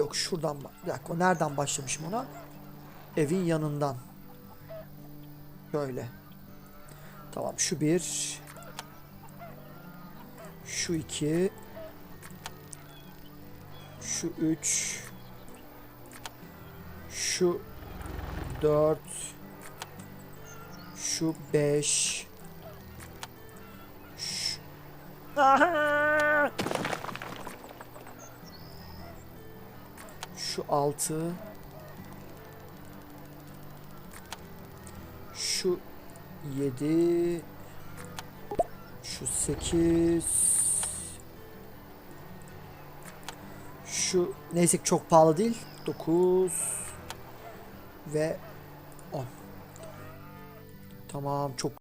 Yok şuradan. Bir dakika nereden başlamışım ona? Evin yanından. Böyle. Tamam şu bir. Şu iki. Şu üç. Şu dört. Şu beş. Şu... Şu altı. Şu yedi. Şu sekiz. Şu neyse ki çok pahalı değil. Dokuz. Ve on. Tamam çok